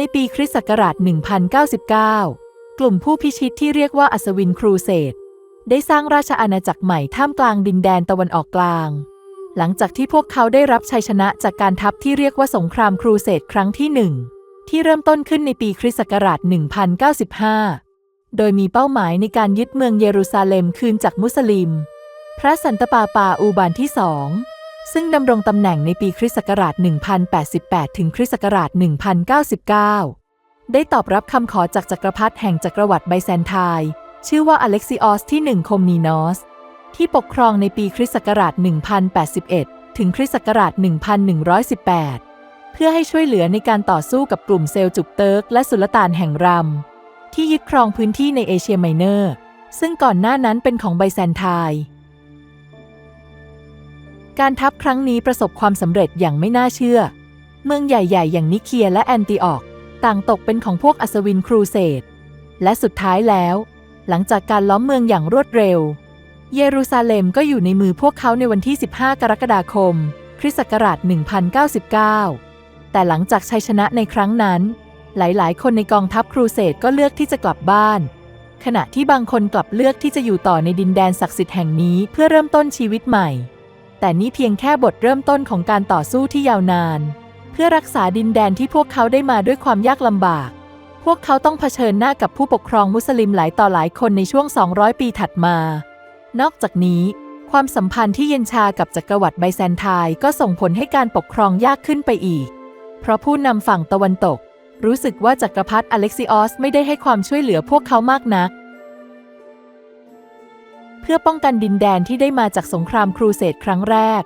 ในปีคริสต์ศักราช 1099 กลุ่มผู้พิชิตที่เรียกว่าอัศวินครูเสดได้สร้างราชอาณาจักรใหม่ท่ามกลางดินแดนตะวันออกกลาง หลังจากที่พวกเขาได้รับชัยชนะจากการทัพที่เรียกว่าสงครามครูเสดครั้งที่หนึ่งที่เริ่มต้นขึ้นในปีคริสต์ศักราช 1095 โดยมีเป้าหมายในการยึดเมืองเยรูซาเล็มคืนจากมุสลิม พระสันตะปาปาอูบานที่สอง ซึ่งดำรงตำแหน่งในปีคริสต์ศักราช 1088 ถึงคริสต์ศักราช 1099 ได้ตอบรับคำขอจากจักรพรรดิแห่งจักรวรรดิไบแซนไทน์ชื่อว่าอเล็กซิออสที่หนึ่งโคมนีนอส ที่ปกครองในปีคริสต์ศักราช 1081 ถึงคริสต์ศักราช 1118 เพื่อให้ช่วยเหลือในการต่อสู้กับกลุ่มเซลจุกเติร์กและสุลต่านแห่งรัม ที่ยึดครองพื้นที่ในเอเชียไมเนอร์ ซึ่งก่อนหน้านั้นเป็นของไบแซนไทน์ การทัพครั้งนี้ประสบความสำเร็จอย่างไม่น่าเชื่อ เมืองใหญ่ ๆ อย่างนิเคียและแอนติออก ต่างตกเป็นของพวกอัศวินครูเสดและสุดท้ายแล้ว หลังจากการล้อมเมืองอย่างรวดเร็ว เยรูซาเล็มก็อยู่ในมือพวกเขาในวันที่ 15 กรกฎาคม คริสต์ศักราช 1099 แต่หลังจากชัยชนะในครั้งนั้น หลายๆ คนในกองทัพครูเสดก็เลือกที่จะกลับบ้าน ขณะที่บางคนกลับเลือกที่จะอยู่ต่อในดินแดนศักดิ์สิทธิ์แห่งนี้เพื่อเริ่มต้นชีวิตใหม่ แต่นี่เพียงแค่บทเริ่มต้นของการต่อสู้ที่ยาวนาน เพื่อรักษาดินแดนที่พวกเขาได้มาด้วยความยากลำบาก พวกเขาต้องเผชิญหน้ากับผู้ปกครองมุสลิมหลายต่อหลายคนในช่วง 200 ปีถัดมา นอกจากนี้ ความสัมพันธ์ที่เย็นชากับจักรวรรดิไบแซนไทน์ก็ส่งผลให้การปกครองยากขึ้นไปอีก เพราะผู้นำฝั่งตะวันตก รู้สึกว่าจักรพรรดิอเล็กซิออสไม่ได้ให้ความช่วยเหลือพวกเขามากนัก พื่อป้องกันดินแดนที่ได้มาจากสงครามครูเสดครั้งแรก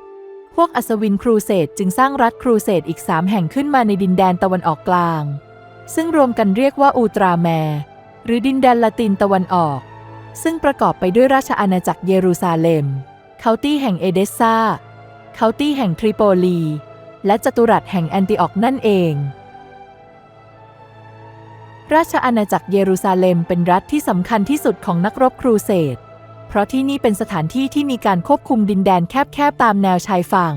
พวกอัศวินครูเสดจึงสร้างรัฐครูเสดอีกสามแห่งขึ้นมาในดินแดนตะวันออกกลาง ซึ่งรวมกันเรียกว่าอูตราแมร์หรือดินแดนละตินตะวันออก ซึ่งประกอบไปด้วยราชอาณาจักรเยรูซาเล็ม เคาตี้แห่งเอเดสซาเคาตี้แห่งทริโปลี และจัตุรัสแห่งแอนติออกนั่นเอง ราชอาณาจักรเยรูซาเล็มเป็นรัฐที่สำคัญที่สุดของนักรบครูเสด เพราะที่นี่เป็นสถานที่ที่มีการควบคุมดินแดนแคบๆตามแนวชายฝั่ง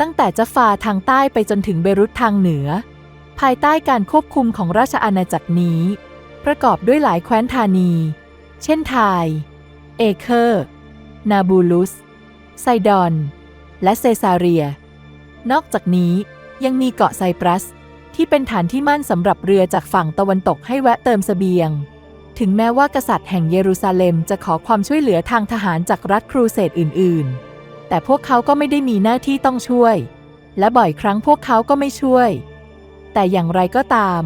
ตั้งแต่จัฟาทางใต้ไปจนถึงเบรุตทางเหนือ ภายใต้การควบคุมของราชอาณาจักรนี้ ประกอบด้วยหลายแคว้นธานี เช่นไทยเอเคอร์ นาบูลุส ไซดอน และเซซาเรีย นอกจากนี้ยังมีเกาะไซปรัส ที่เป็นฐานที่มั่นสำหรับเรือจากฝั่งตะวันตกให้แวะเติมเสบียง ถึงแม้ว่ากษัตริย์แห่งเยรูซาเล็มจะขอความช่วยเหลือทางทหารจากรัฐครูเสดอื่น ๆ แต่พวกเขาก็ไม่ได้มีหน้าที่ต้องช่วย และบ่อยครั้งพวกเขาก็ไม่ช่วย แต่อย่างไรก็ตาม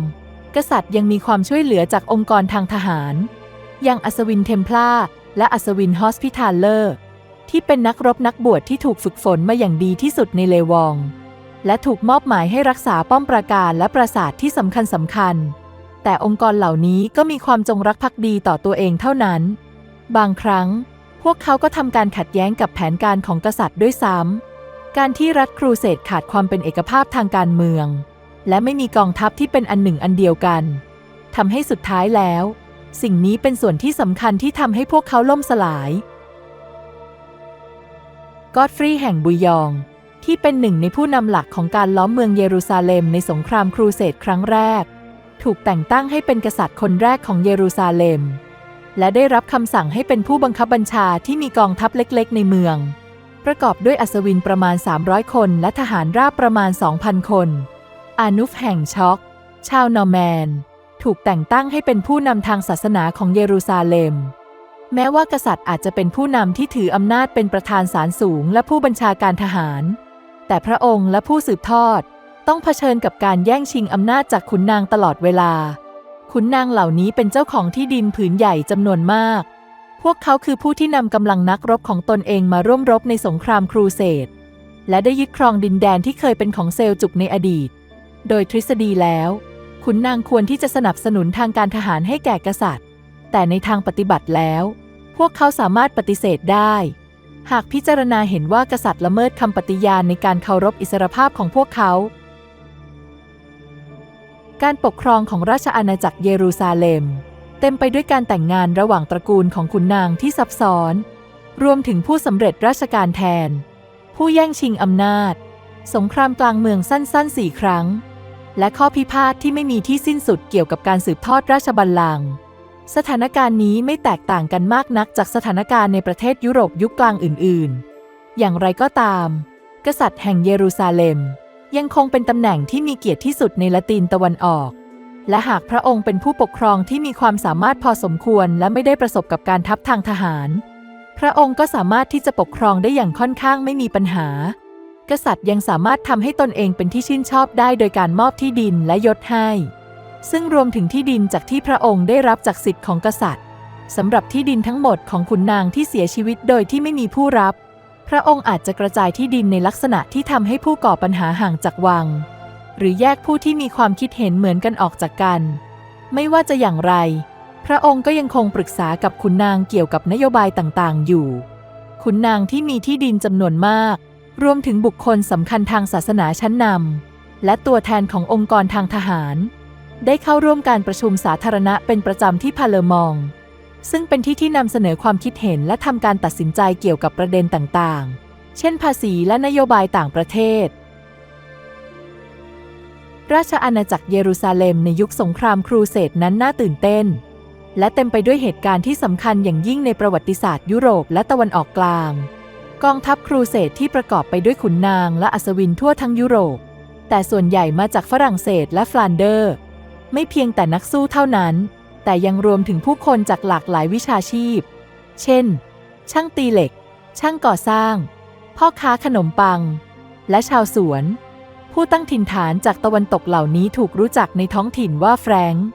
กษัตริย์ยังมีความช่วยเหลือจากองค์กรทางทหาร อย่างอัศวินเทมพลาและอัศวินฮอสพิทาเลอร์ ที่เป็นนักรบนักบวชที่ถูกฝึกฝนมาอย่างดีที่สุดในเลวอง และถูกมอบหมายให้รักษาป้อมปราการและปราสาทที่สำคัญสำคัญ แต่องค์กรเหล่านี้ก็มีความจงรักภักดีต่อตัวเองเท่านั้น บางครั้ง พวกเขาก็ทำการขัดแย้งกับแผนการของกษัตริย์ด้วยซ้ำการที่รัฐครูเสดขาดความเป็นเอกภาพทางการเมือง และไม่มีกองทัพที่เป็นอันหนึ่งอันเดียวกันทำให้สุดท้ายแล้ว สิ่งนี้เป็นส่วนที่สำคัญที่ทำให้พวกเขาล่มสลายกอดฟรีแห่งบุยยองที่เป็นหนึ่งในผู้นำหลักของการล้อมเมืองเยรูซาเล็มในสงครามครูเสดครั้งแรก ถูกแต่งตั้งให้เป็นกษัตริย์คนแรกของเยรูซาเล็ม และได้รับคำสั่งให้เป็นผู้บังคับบัญชาที่มีกองทัพเล็กๆ ในเมือง ประกอบด้วยอัศวินประมาณ 300 คน และทหารราบประมาณ 2,000 คน อานุฟแห่งช็อก ชาวนอร์แมน ถูกแต่งตั้งให้เป็นผู้นำทางศาสนาของเยรูซาเล็ม แม้ว่ากษัตริย์อาจจะเป็นผู้นำที่ถืออำนาจเป็นประธานศาลสูง และผู้บัญชาการทหาร แต่พระองค์และผู้สืบทอด ต้องเผชิญกับการแย่งชิงอำนาจจากขุนนางตลอดเวลา ขุนนางเหล่านี้เป็นเจ้าของที่ดินผืนใหญ่จำนวนมาก พวกเขาคือผู้ที่นำกำลังนักรบของตนเองมาร่วมรบในสงครามครูเสดและได้ยึดครองดินแดนที่เคยเป็นของเซลจุกในอดีต โดยทฤษฎีแล้ว ขุนนางควรที่จะสนับสนุนทางการทหารให้แก่กษัตริย์ แต่ในทางปฏิบัติแล้ว พวกเขาสามารถปฏิเสธได้ หากพิจารณาเห็นว่ากษัตริย์ละเมิดคำปฏิญาณในการเคารพอิสรภาพของพวกเขา การปกครองของราชอาณาจักรเยรูซาเล็ม เต็มไปด้วยการแต่งงานระหว่างตระกูลของขุนนางที่ซับซ้อน รวมถึงผู้สำเร็จราชการแทน ผู้แย่งชิงอำนาจ สงครามกลางเมืองสั้นๆสี่ครั้ง และข้อพิพาทที่ไม่มีที่สิ้นสุดเกี่ยวกับการสืบทอดราชบัลลังก์สถานการณ์นี้ไม่แตกต่างกันมากนักจากสถานการณ์ในประเทศยุโรปยุคกลางอื่นๆ อย่างไรก็ตาม กษัตริย์แห่งเยรูซาเล็ม ยังคงเป็นตำแหน่งที่มีเกียรติที่สุดในละตินตะวันออก และหากพระองค์เป็นผู้ปกครองที่มีความสามารถพอสมควรและไม่ได้ประสบกับการทัพทางทหาร พระองค์ก็สามารถที่จะปกครองได้อย่างค่อนข้างไม่มีปัญหา กษัตริย์ยังสามารถทำให้ตนเองเป็นที่ชื่นชอบได้โดยการมอบที่ดินและยศให้ ซึ่งรวมถึงที่ดินจากที่พระองค์ได้รับจากสิทธิ์ของกษัตริย์สำหรับที่ดินทั้งหมดของขุนนางที่เสียชีวิตโดยที่ไม่มีผู้รับ พระองค์อาจจะกระจายที่ดินในลักษณะที่ทำให้ผู้ก่อปัญหาห่างจากวัง หรือแยกผู้ที่มีความคิดเห็นเหมือนกันออกจากกัน ไม่ว่าจะอย่างไร พระองค์ก็ยังคงปรึกษากับขุนนางเกี่ยวกับนโยบายต่างๆ อยู่ ขุนนางที่มีที่ดินจำนวนมาก รวมถึงบุคคลสำคัญทางศาสนาชั้นนำและตัวแทนขององค์กรทางทหาร ได้เข้าร่วมการประชุมสาธารณะเป็นประจำที่พาเลอร์มอง ซึ่งเป็นที่ที่นำเสนอความคิดเห็นและทำการตัดสินใจเกี่ยวกับประเด็นต่างๆ เช่นภาษีและนโยบายต่างประเทศ ราชอาณาจักรเยรูซาเล็มในยุคสงครามครูเสดนั้นน่าตื่นเต้น และเต็มไปด้วยเหตุการณ์ที่สำคัญอย่างยิ่งในประวัติศาสตร์ยุโรปและตะวันออกกลาง กองทัพครูเสดที่ประกอบไปด้วยขุนนางและอัศวินทั่วทั้งยุโรป แต่ส่วนใหญ่มาจากฝรั่งเศสและฟลานเดอร์ ไม่เพียงแต่นักสู้เท่านั้น แต่ยังรวมถึงผู้คนจากหลากหลายวิชาชีพ เช่น ช่างตีเหล็ก ช่างก่อสร้าง พ่อค้าขนมปัง และชาวสวน ผู้ตั้งถิ่นฐานจากตะวันตกเหล่านี้ถูกรู้จักในท้องถิ่นว่าแฟรงค์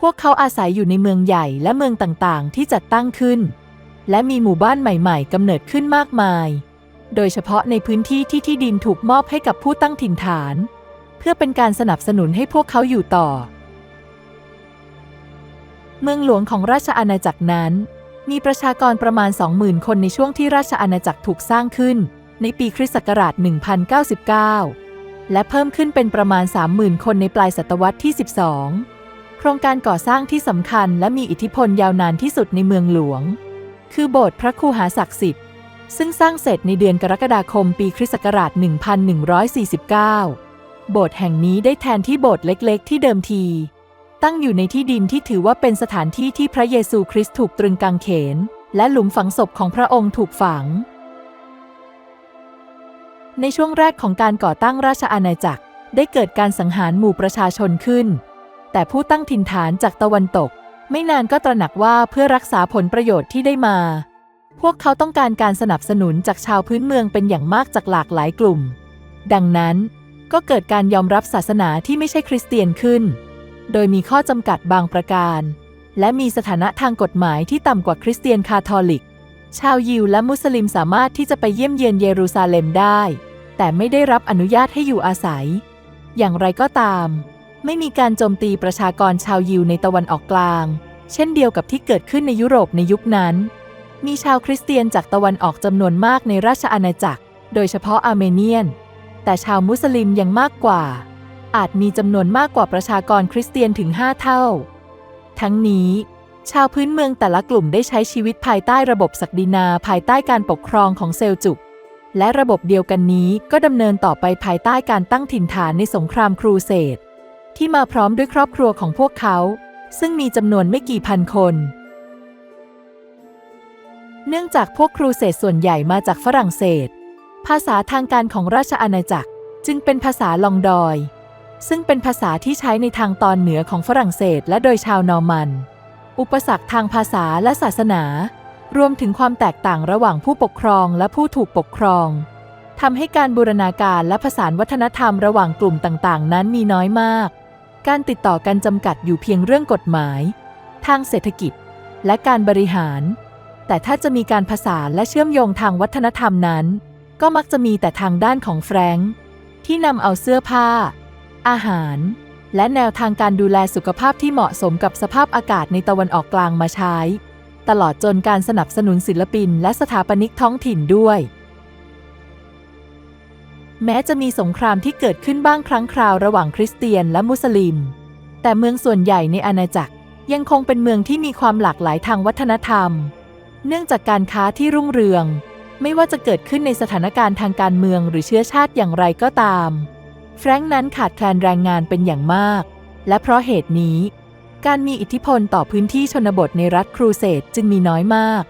พวกเขาอาศัยอยู่ในเมืองใหญ่และเมืองต่างๆ ที่จัดตั้งขึ้น และมีหมู่บ้านใหม่ ๆกำเนิดขึ้นมากมาย โดยเฉพาะในพื้นที่ที่ที่ดินถูกมอบให้กับผู้ตั้งถิ่นฐาน เพื่อเป็นการสนับสนุนให้พวกเขาอยู่ต่อ เมืองหลวงของราชอาณาจักรนั้น มีประชากรประมาณ 20,000 คนในช่วงที่ราชอาณาจักรถูกสร้างขึ้น ในปีคริสต์ศักราช 1099 และเพิ่มขึ้นเป็นประมาณ 30,000 คนในปลายศตวรรษที่ 12 โครงการก่อสร้างที่สำคัญและมีอิทธิพลยาวนานที่สุดในเมืองหลวง คือโบสถ์พระคูหาศักดิ์สิทธิ์ซึ่งสร้างเสร็จในเดือนกรกฎาคมปีคริสต์ศักราช 1149 โบสถ์แห่งนี้ได้แทนที่โบสถ์เล็ก ๆ ที่เดิมที ตั้งอยู่ในที่ดินที่ถือว่าเป็นสถานที่ที่พระเยซูคริสต์ถูกตรึงกางเขน และหลุมฝังศพของพระองค์ถูกฝัง ในช่วงแรกของการก่อตั้งราชอาณาจักร ได้เกิดการสังหารหมู่ประชาชนขึ้น แต่ผู้ตั้งถิ่นฐานจากตะวันตก ไม่นานก็ตระหนักว่าเพื่อรักษาผลประโยชน์ที่ได้มา พวกเขาต้องการการสนับสนุนจากชาวพื้นเมืองเป็นอย่างมากจากหลากหลายกลุ่ม ดังนั้นก็เกิดการยอมรับศาสนาที่ไม่ใช่คริสเตียนขึ้น โดยมีข้อจำกัดบางประการ และมีสถานะทางกฎหมายที่ต่ำกว่าคริสเตียนคาทอลิก ชาวยิวและมุสลิมสามารถที่จะไปเยี่ยมเยียนเยรูซาเล็มได้ แต่ไม่ได้รับอนุญาตให้อยู่อาศัย อย่างไรก็ตาม ไม่มีการโจมตีประชากรชาวยิวในตะวันออกกลาง เช่นเดียวกับที่เกิดขึ้นในยุโรปในยุคนั้น มีชาวคริสเตียนจากตะวันออกจำนวนมากในราชอาณาจักร โดยเฉพาะอาร์เมเนียน แต่ชาวมุสลิมยังมากกว่า อาจมีจำนวนมากกว่าประชากรคริสเตียนถึง 5 เท่า ทั้งนี้ ชาวพื้นเมืองแต่ละกลุ่มได้ใช้ชีวิตภายใต้ระบบศักดินาภายใต้การปกครองของเซลจุก และระบบเดียวกันนี้ก็ดำเนินต่อไปภายใต้การตั้งถิ่นฐานในสงครามครูเสดที่มาพร้อมด้วยครอบครัวของพวกเขา ซึ่งมีจำนวนไม่กี่พันคน เนื่องจากพวกครูเสดส่วนใหญ่มาจากฝรั่งเศส ภาษาทางการของราชอาณาจักรจึงเป็นภาษาลองดอย ซึ่งเป็นภาษาที่ใช้ในทางตอนเหนือของฝรั่งเศสและโดยชาวนอร์มัน อุปสรรคทางภาษาและศาสนา รวมถึงความแตกต่างระหว่างผู้ปกครองและผู้ถูกปกครองทำให้การบูรณาการและผสานวัฒนธรรมระหว่างกลุ่มต่าง ๆ นั้นมีน้อยมาก การติดต่อกันจำกัดอยู่เพียงเรื่องกฎหมาย ทางเศรษฐกิจ และการบริหาร แต่ถ้าจะมีการผสานและเชื่อมโยงทางวัฒนธรรมนั้น ก็มักจะมีแต่ทางด้านของแฟรงค์ที่นำเอาเสื้อผ้า อาหาร และแนวทางการดูแลสุขภาพที่เหมาะสมกับสภาพอากาศในตะวันออกกลางมาใช้ ตลอดจนการสนับสนุนศิลปิน และสถาปนิกท้องถิ่นด้วย แม้จะมีสงครามที่เกิดขึ้นบ้างครั้งคราวระหว่างคริสเตียนและมุสลิม แต่เมืองส่วนใหญ่ในอาณาจักรยังคงเป็นเมืองที่มีความหลากหลายทางวัฒนธรรม เนื่องจากการค้าที่รุ่งเรือง ไม่ว่าจะเกิดขึ้นในสถานการณ์ทางการเมืองหรือเชื้อชาติอย่างไรก็ตาม แฟรงค์นั้นขาดแคลนแรงงานเป็นอย่างมาก และเพราะเหตุนี้ การมีอิทธิพลต่อพื้นที่ชนบทในรัฐครูเสดจึงมีน้อยมาก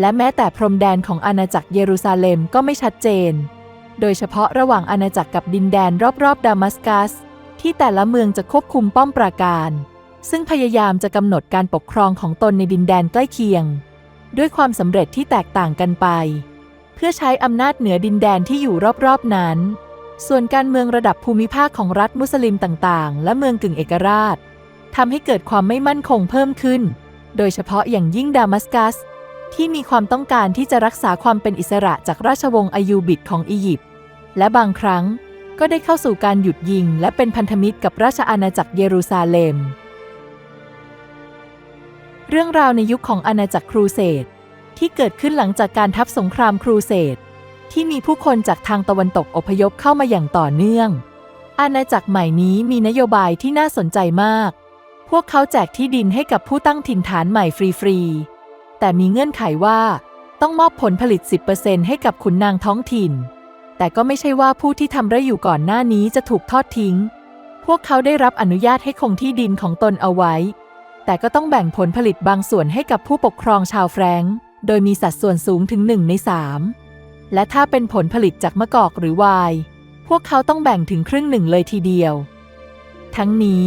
และแม้แต่พรมแดนของอาณาจักรเยรูซาเล็มก็ไม่ชัดเจน โดยเฉพาะระหว่างอาณาจักรกับดินแดนรอบๆดามัสกัส ที่แต่ละเมืองจะควบคุมป้อมปราการ ซึ่งพยายามจะกำหนดการปกครองของตนในดินแดนใกล้เคียง ด้วยความสำเร็จที่แตกต่างกันไป เพื่อใช้อำนาจเหนือดินแดนที่อยู่รอบๆนั้น ส่วนการเมืองระดับภูมิภาคของรัฐมุสลิมต่างๆ และเมืองกึ่งเอกราชทำให้เกิดความไม่มั่นคงเพิ่มขึ้น โดยเฉพาะอย่างยิ่งดามัสกัส ที่มีความต้องการที่จะรักษาความเป็นอิสระจากราชวงศ์อายูบิดของอียิปต์และบางครั้งก็ได้เข้าสู่การหยุดยิง และเป็นพันธมิตรกับราชอาณาจักรเยรูซาเล็ม เรื่องราวในยุคของอาณาจักรครูเสดที่เกิดขึ้นหลังจากการทับสงครามครูเสด ที่มีผู้คนจากทางตะวันตกอพยพเข้ามาอย่างต่อเนื่อง อาณาจักรใหม่นี้มีนโยบายที่น่าสนใจมาก พวกเขาแจกที่ดินให้กับผู้ตั้งถิ่นฐานใหม่ฟรีๆ แต่มีเงื่อนไขว่า ต้องมอบผลผลิต 10%ให้กับขุนนางท้องถิ่น แต่ก็ไม่ใช่ว่าผู้ที่ทำไร่อยู่ก่อนหน้านี้จะถูกทอดทิ้ง พวกเขาได้รับอนุญาตให้คงที่ดินของตนเอาไว้ แต่ก็ต้องแบ่งผลผลิตบางส่วนให้กับผู้ปกครองชาวแฟรงก์โดยมีสัดส่วนสูงถึง1ใน3 และถ้าเป็นผลผลิตจากมะกอกหรือไวน์พวกเขาต้องแบ่งถึงครึ่งหนึ่งเลยทีเดียว ทั้งนี้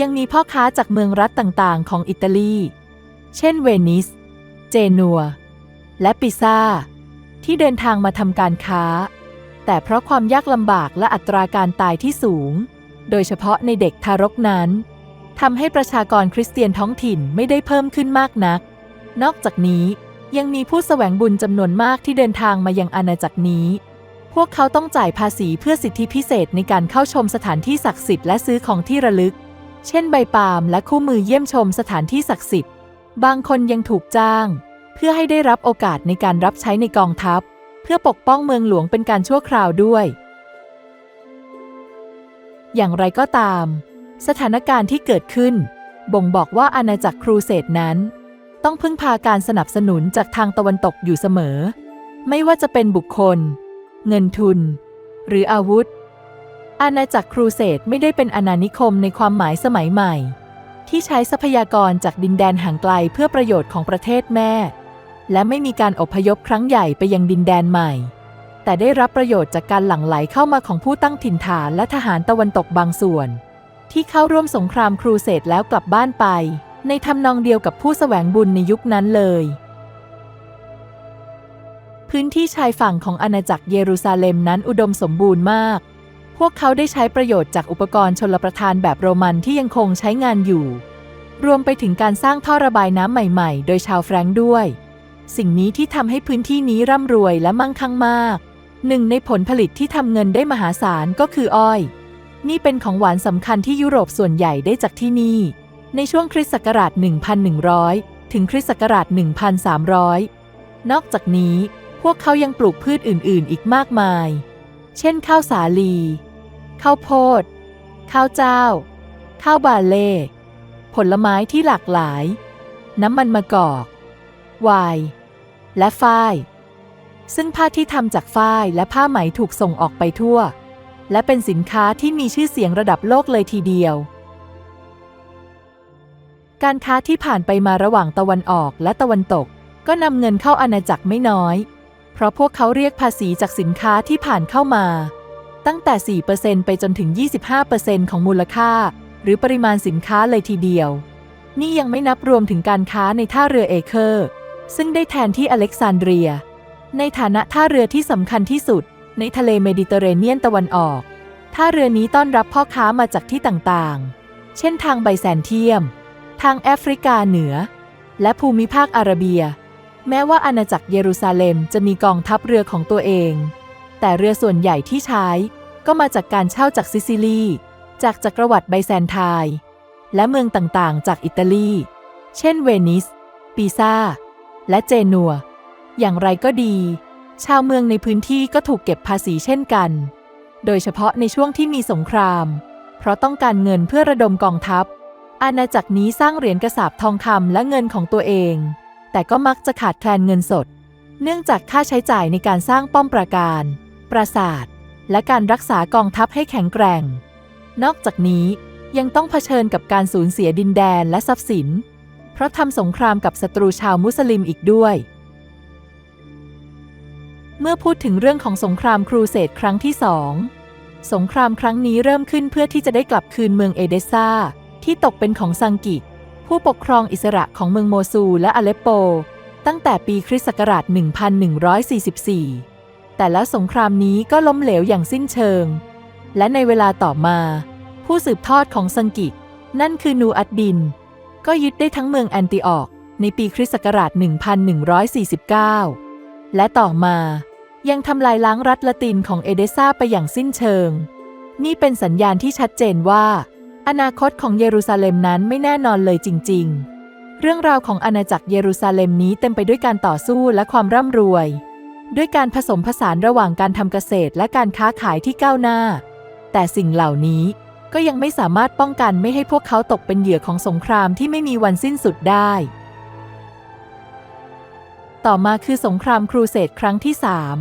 ยังมีพ่อค้าจากเมืองรัฐต่างๆ ของอิตาลี เช่นเวนิส เจนัว และปิซาที่เดินทางมาทำการค้า แต่เพราะความยากลำบากและอัตราการตายที่สูง โดยเฉพาะในเด็กทารกนั้นทำให้ประชากรคริสเตียนท้องถิ่นไม่ได้เพิ่มขึ้นมากนัก นอกจากนี้ ยังมีผู้แสวงบุญจำนวนมากที่เดินทางมายังอาณาจักรนี้ พวกเขาต้องจ่ายภาษีเพื่อสิทธิพิเศษในการเข้าชมสถานที่ศักดิ์สิทธิ์และซื้อของที่ระลึก เช่นใบปาล์มและคู่มือเยี่ยมชมสถานที่ศักดิ์สิทธิ์ บางคนยังถูกจ้าง เพื่อให้ได้รับโอกาสในการรับใช้ในกองทัพ เพื่อปกป้องเมืองหลวงเป็นการชั่วคราวด้วย อย่างไรก็ตาม สถานการณ์ที่เกิดขึ้น บ่งบอกว่าอาณาจักรครูเสดนั้น ต้องพึ่งพาการสนับสนุนจากทางตะวันตกอยู่เสมอ ไม่ว่าจะเป็นบุคคล เงินทุน หรืออาวุธ อาณาจักรครูเสดไม่ได้เป็นอาณานิคมในความหมายสมัยใหม่ ที่ใช้ทรัพยากรจากดินแดนห่างไกลเพื่อประโยชน์ของประเทศแม่ และไม่มีการอพยพครั้งใหญ่ไปยังดินแดนใหม่ แต่ได้รับประโยชน์จากการหลั่งไหลเข้ามาของผู้ตั้งถิ่นฐานและทหารตะวันตกบางส่วน ที่เข้าร่วมสงครามครูเสดแล้วกลับบ้านไป ในทำนองเดียวกับผู้แสวงบุญในยุคนั้นเลย พื้นที่ชายฝั่งของอาณาจักรเยรูซาเล็มนั้นอุดมสมบูรณ์มาก พวกเขาได้ใช้ประโยชน์จากอุปกรณ์ชลประทานแบบโรมันที่ยังคงใช้งานอยู่ รวมไปถึงการสร้างท่อระบายน้ำใหม่ๆ โดยชาวแฟรงก์ด้วย สิ่งนี้ที่ทำให้พื้นที่นี้ร่ำรวยและมั่งคั่งมาก หนึ่งในผลผลิตที่ทำเงินได้มหาศาลก็คืออ้อย นี่เป็นของหวานสำคัญที่ยุโรปส่วนใหญ่ได้จากที่นี่ ในช่วงคริสต์ศักราช 1,100 ถึงคริสต์ศักราช 1,300 นอกจากนี้พวกเขายังปลูกพืชอื่นๆ อีกมากมาย เช่นข้าวสาลี ข้าวโพด ข้าวเจ้า ข้าวบาเล่ ผลไม้ที่หลากหลาย น้ำมันมะกอกไวน์และฝ้าย ซึ่งผ้าที่ทำจากฝ้ายและผ้าไหมถูกส่งออกไปทั่ว และเป็นสินค้าที่มีชื่อเสียงระดับโลกเลยทีเดียว การค้าที่ผ่านไปมาระหว่างตะวันออกและตะวันตก ก็นำเงินเข้าอาณาจักรไม่น้อย เพราะพวกเขาเรียกภาษีจากสินค้าที่ผ่านเข้ามา ตั้งแต่ 4%ไปจนถึง 25%ของมูลค่า หรือปริมาณสินค้าเลยทีเดียว นี่ยังไม่นับรวมถึงการค้าในท่าเรือเอเคอร์ ซึ่งได้แทนที่อเล็กซานเดรีย ในฐานะท่าเรือที่สำคัญที่สุด ในทะเลเมดิเตอร์เรเนียนตะวันออก ท่าเรือนี้ต้อนรับพ่อค้ามาจากที่ต่างๆ เช่นทางไบแซนเทียม ทางแอฟริกาเหนือ และภูมิภาคอาระเบีย แม้ว่าอาณาจักรเยรูซาเล็มจะมีกองทัพเรือของตัวเอง แต่เรือส่วนใหญ่ที่ใช้ก็มาจากการเช่าจากซิซิลี จากจักรวรรดิไบแซนไทน์ และเมืองต่างๆ จากอิตาลี เช่นเวนิส ปิซ่าและเจนัว อย่างไรก็ดี ชาวเมืองในพื้นที่ก็ถูกเก็บภาษีเช่นกัน โดยเฉพาะในช่วงที่มีสงคราม เพราะต้องการเงินเพื่อระดมกองทัพ อาณาจักรนี้สร้างเหรียญกระสาบทองคำและเงินของตัวเอง แต่ก็มักจะขาดแคลนเงินสด เนื่องจากค่าใช้จ่ายในการสร้างป้อมปราการ ปราสาท และการรักษากองทัพให้แข็งแกร่ง นอกจากนี้ยังต้องเผชิญกับการสูญเสียดินแดนและทรัพย์สิน เพราะทำสงครามกับศัตรูชาวมุสลิมอีกด้วย เมื่อพูดถึงเรื่องของสงครามครูเสดครั้งที่สอง สงครามครั้งนี้เริ่มขึ้นเพื่อที่จะได้กลับคืนเมืองเอเดซ่า ที่ตกเป็นของซังกิ ผู้ปกครองอิสระของเมืองโมซูและอเลปโป ตั้งแต่ปีคริสต์ศักราช 1144 แต่แล้วสงครามนี้ก็ล้มเหลวอย่างสิ้นเชิง และในเวลาต่อมา ผู้สืบทอดของซังกิ นั่นคือนูอัดดิน ก็ยึดได้ทั้งเมืองแอนติออกในปีคริสต์ศักราช 1149 และต่อมายังทำลายล้างรัฐละตินของเอเดซ่าไปอย่างสิ้นเชิง นี่เป็นสัญญาณที่ชัดเจนว่า อนาคตของเยรูซาเล็มนั้นไม่แน่นอนเลยจริง ๆ เรื่องราวของอาณาจักรเยรูซาเล็มนี้เต็มไปด้วยการต่อสู้และความร่ำรวย ด้วยการผสมผสานระหว่างการทำเกษตรและการค้าขายที่ก้าวหน้า แต่สิ่งเหล่านี้ก็ยังไม่สามารถป้องกันไม่ให้พวกเขาตกเป็นเหยื่อของสงครามที่ไม่มีวันสิ้นสุดได้ ต่อมาคือสงครามครูเสดครั้งที่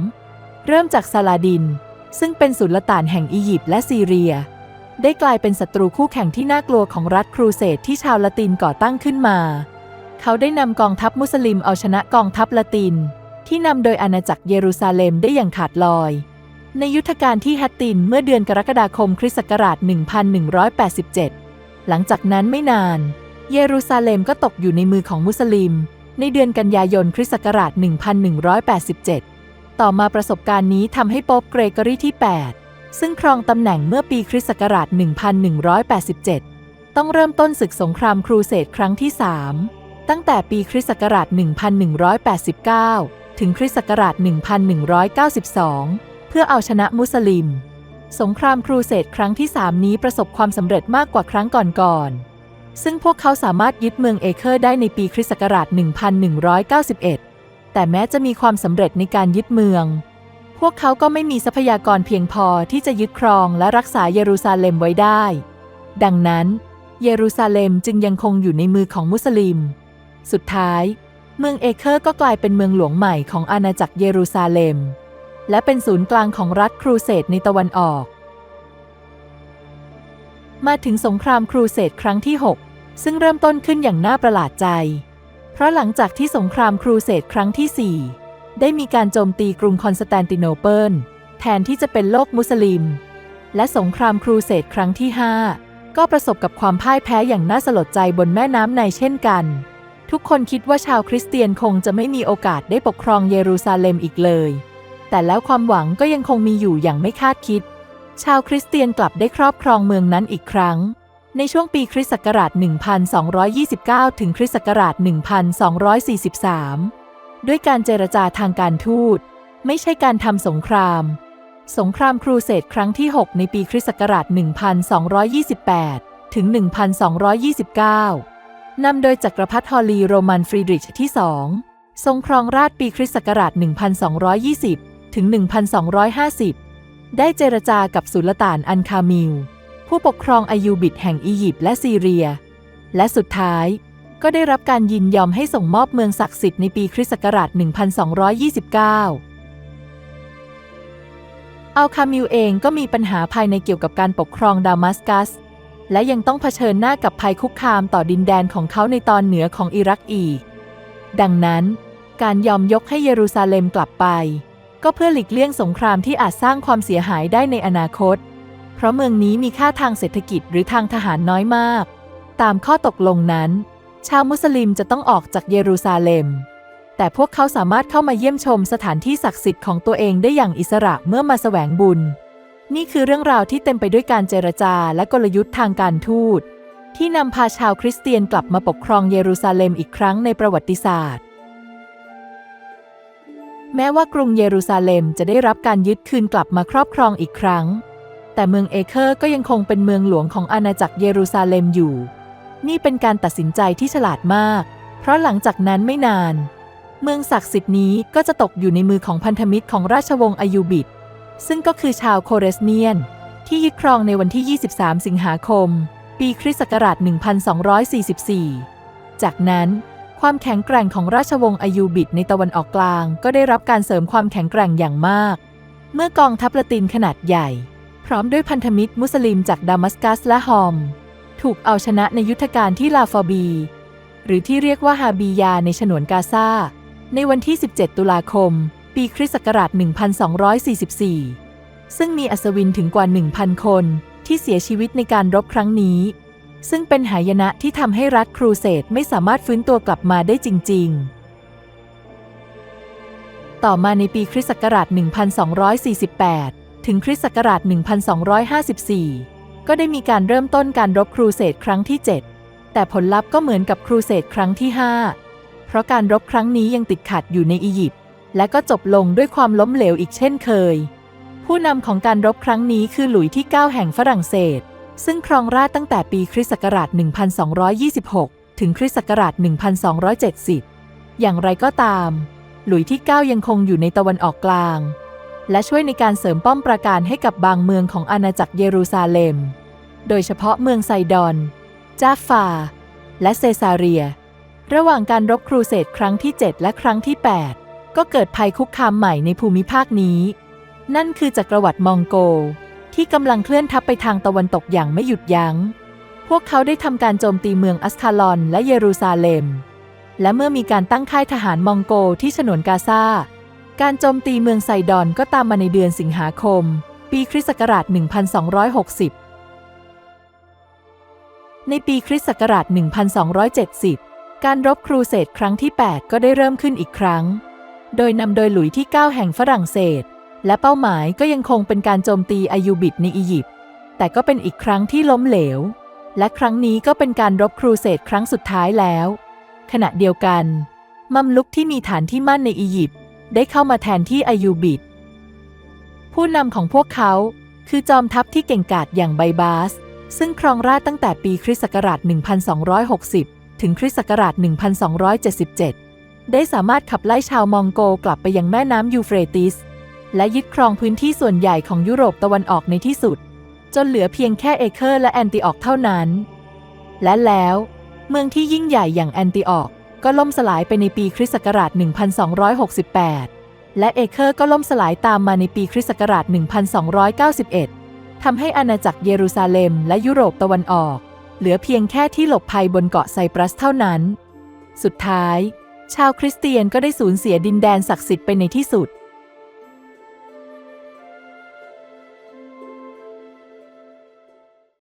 3 เริ่มจากซาลาดิน ซึ่งเป็นสุลต่านแห่งอียิปต์และซีเรีย ได้กลายเป็นศัตรูคู่แข่งที่น่ากลัวของรัฐครูเสดที่ชาวละตินก่อตั้งขึ้นมา เขาได้นำกองทัพมุสลิมเอาชนะกองทัพละติน ที่นำโดยอาณาจักรเยรูซาเล็มได้อย่างขาดลอย ในยุทธการที่ฮัตตินเมื่อเดือนกรกฎาคมคริสต์ศักราช 1187 หลังจากนั้นไม่นาน เยรูซาเล็มก็ตกอยู่ในมือของมุสลิม ในเดือนกันยายนคริสต์ศักราช 1187 ต่อมาประสบการณ์นี้ทำให้ป๊ปเกรกอรีที่ 8 ซึ่งครองตำแหน่งเมื่อปีคริสต์ศักราช 1187 ต้องเริ่มต้นศึกสงครามครูเสดครั้งที่ 3 ตั้งแต่ปีคริสต์ศักราช 1189 ถึงคริสต์ศักราช 1192 เพื่อเอาชนะมุสลิม สงครามครูเสดครั้งที่ 3 นี้ประสบความสำเร็จมากกว่าครั้งก่อนๆ ซึ่งพวกเขาสามารถยึดเมืองเอเคอร์ได้ในปีคริสต์ศักราช 1191 แต่แม้จะมีความสำเร็จในการยึดเมือง พวกเขาก็ไม่มีทรัพยากรเพียงพอที่จะยึดครองและรักษาเยรูซาเล็มไว้ได้ ดังนั้น เยรูซาเล็มจึงยังคงอยู่ในมือของมุสลิม สุดท้าย เมืองเอเคอร์ก็กลายเป็นเมืองหลวงใหม่ของอาณาจักรเยรูซาเล็ม และเป็นศูนย์กลางของรัฐครูเสดในตะวันออก มาถึงสงครามครูเสดครั้งที่ 6 ซึ่งเริ่มต้นขึ้นอย่างน่าประหลาดใจ เพราะหลังจากที่สงครามครูเสดครั้งที่4 ได้มีการโจมตีกรุงคอนสแตนติโนเปิลแทนที่จะเป็นโลกมุสลิม และสงครามครูเสดครั้งที่ 5 ก็ประสบกับความพ่ายแพ้อย่างน่าสลดใจบนแม่น้ำไนเช่นกัน ทุกคนคิดว่าชาวคริสเตียนคงจะไม่มีโอกาสได้ปกครองเยรูซาเล็มอีกเลย แต่แล้วความหวังก็ยังคงมีอยู่อย่างไม่คาดคิด ชาวคริสเตียนกลับได้ครอบครองเมืองนั้นอีกครั้ง ในช่วงปีคริสต์ศักราช 1229 ถึงคริสต์ศักราช 1243 ด้วยการเจรจาทางการทูต ไม่ใช่การทำสงคราม สงครามครูเสดครั้งที่ 6 ในปีคริสต์ศักราช 1228 ถึง 1229 นำโดยจักรพรรดิฮอลลีโรมันฟรีดริชที่2ทรงครองราชปีคริสต์ศักราช 1220 ถึง 1250 ได้เจรจากับสุลต่านอันคามิล ผู้ปกครองอายูบิดแห่งอียิปต์และซีเรีย และสุดท้าย ก็ได้รับการยินยอมให้ส่งมอบเมืองศักดิ์สิทธิ์ในปีคริสต์ศักราช 1229 อัลคามิลเองก็มีปัญหาภายในเกี่ยวกับการปกครองดามัสกัส และยังต้องเผชิญหน้ากับภัยคุกคามต่อดินแดนของเขาในตอนเหนือของอิรักอีก ดังนั้น การยอมยกให้เยรูซาเล็มกลับไป ก็เพื่อหลีกเลี่ยงสงครามที่อาจสร้างความเสียหายได้ในอนาคต เพราะเมืองนี้มีค่าทางเศรษฐกิจหรือทางทหารน้อยมาก ตามข้อตกลงนั้น ชาวมุสลิมจะต้องออกจากเยรูซาเล็ม แต่พวกเขาสามารถเข้ามาเยี่ยมชมสถานที่ศักดิ์สิทธิ์ของตัวเองได้อย่างอิสระเมื่อมาแสวงบุญ นี่คือเรื่องราวที่เต็มไปด้วยการเจรจาและกลยุทธ์ทางการทูต ที่นำพาชาวคริสเตียนกลับมาปกครองเยรูซาเล็มอีกครั้งในประวัติศาสตร์ แม้ว่ากรุงเยรูซาเล็มจะได้รับการยึดคืนกลับมาครอบครองอีกครั้ง แต่เมืองเอเคอร์ก็ยังคงเป็นเมืองหลวงของอาณาจักรเยรูซาเล็มอยู่ นี่เป็นการตัดสินใจที่ฉลาดมาก เพราะหลังจากนั้นไม่นาน เมืองศักดิ์สิทธิ์นี้ก็จะตกอยู่ในมือของพันธมิตรของราชวงศ์อายูบิด ซึ่งก็คือชาวโคเรสเนียน ที่ยึดครองในวันที่ 23 สิงหาคม ปีคริสต์ศักราช 1244 จากนั้นความแข็งแกร่งของราชวงศ์อายูบิดในตะวันออกกลางก็ได้รับการเสริมความแข็งแกร่งอย่างมาก เมื่อกองทัพละตินขนาดใหญ่ พร้อมด้วยพันธมิตรมุสลิมจากดามัสกัสและฮอม ถูกเอาชนะในยุทธการที่ลาฟอบี หรือที่เรียกว่าฮาบียาในฉนวนกาซาในวันที่ 17 ตุลาคม ปีคริสต์ศักราช 1244 ซึ่งมีอัศวินถึงกว่า 1,000 คนที่เสียชีวิตในการรบครั้งนี้ ซึ่งเป็นหายนะที่ทำให้รัฐครูเสดไม่สามารถฟื้นตัวกลับมาได้จริง ๆ ต่อมาในปีคริสต์ศักราช 1248 ถึงคริสต์ศักราช 1254 ก็ได้มีการเริ่มต้นการรบครูเสดครั้งที่ 7 แต่ผลลัพธ์ก็เหมือนกับครูเสดครั้งที่ 5 เพราะการรบครั้งนี้ยังติดขัดอยู่ในอียิปต์และก็จบลงด้วยความล้มเหลวอีกเช่นเคย ผู้นำของการรบครั้งนี้คือหลุยที่ 9 แห่งฝรั่งเศส ซึ่งครองราชตั้งแต่ปีคริสต์ศักราช 1226 ถึงคริสต์ศักราช 1270 อย่างไรก็ตาม หลุยที่ 9 ยังคงอยู่ในตะวันออกกลางและช่วยในการเสริมป้อมปราการให้กับบางเมืองของอาณาจักรเยรูซาเล็ม โดยเฉพาะเมืองไซดอน จาฟา และเซซาเรีย ระหว่างการรบครูเสดครั้งที่ 7 และครั้งที่ 8 ก็เกิดภัยคุกคามใหม่ในภูมิภาคนี้ นั่นคือจักรวรรดิมองโก ที่กำลังเคลื่อนทัพไปทางตะวันตกอย่างไม่หยุดยัง้ง พวกเขาได้ทำการโจมตีเมืองอัสคาลอนและเยรูซาเล็ม และเมื่อมีการตั้งค่ายทหารมองโกที่ฉนวนกาซา การโจมตีเมืองไซดอนก็ตามมาในเดือนสิงหาคม ปีคริสต์ศักราช1260 ในปีคริสต์ศักราช 1270 การรบครูเสดครั้งที่ 8 ก็ได้เริ่มขึ้นอีกครั้ง โดยนำโดยหลุยที่ 9 แห่งฝรั่งเศส และเป้าหมายก็ยังคงเป็นการโจมตีอายูบิดในอียิปต์ แต่ก็เป็นอีกครั้งที่ล้มเหลว และครั้งนี้ก็เป็นการรบครูเสดครั้งสุดท้ายแล้ว ขณะเดียวกัน มัมลุกที่มีฐานที่มั่นในอียิปต์ได้เข้ามาแทนที่อายูบิด ผู้นำของพวกเขาคือจอมทัพที่เก่งกาจอย่างไบบาส ซึ่งครองราชตั้งแต่ปีคริสต์ศักราช 1260 ถึงคริสต์ศักราช 1277 ได้สามารถขับไล่ชาวมองโกกลับไปยังแม่น้ำยูเฟรติส และยึดครองพื้นที่ส่วนใหญ่ของยุโรปตะวันออกในที่สุด จนเหลือเพียงแค่เอเคอร์และแอนติออกเท่านั้น และแล้ว เมืองที่ยิ่งใหญ่อย่างแอนติออกก็ล่มสลายไปในปีคริสต์ศักราช 1268 และเอเคอร์ก็ล่มสลายตามมาในปีคริสต์ศักราช 1291 ทำให้อาณาจักรเยรูซาเล็มและยุโรปตะวันออก เหลือเพียงแค่ที่หลบภัยบนเกาะไซปรัสเท่านั้น สุดท้าย ชาวคริสเตียนก็ได้สูญเสียดินแดนศักดิ์สิทธิ์ไปในที่สุด